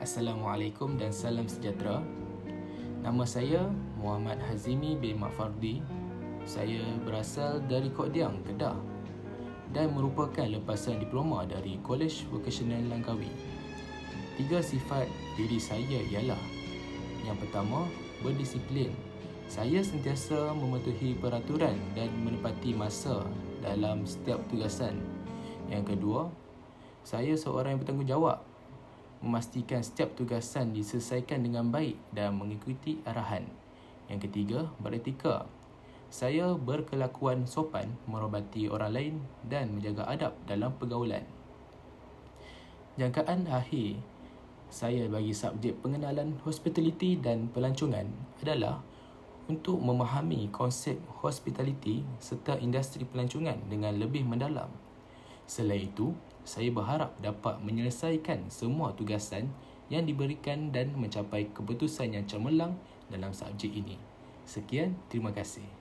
Assalamualaikum dan salam sejahtera. Nama saya Muhammad Hazimi bin Makfardi. Saya berasal dari Kok Diang, Kedah dan merupakan lepasan diploma dari College Vocational Langkawi. Tiga sifat diri saya ialah Yang pertama, berdisiplin. Saya sentiasa mematuhi peraturan dan menepati masa dalam setiap tugasan. Yang kedua, saya seorang yang bertanggungjawab memastikan setiap tugasan diselesaikan dengan baik dan mengikuti arahan. Yang ketiga, beretika. Saya berkelakuan sopan, merobati orang lain dan menjaga adab dalam pergaulan. Jangkaan akhir saya bagi subjek pengenalan hospitality dan pelancongan adalah untuk memahami konsep hospitality serta industri pelancongan dengan lebih mendalam. Selain itu, saya berharap dapat menyelesaikan semua tugasan yang diberikan dan mencapai keputusan yang cemerlang dalam subjek ini. Sekian, terima kasih.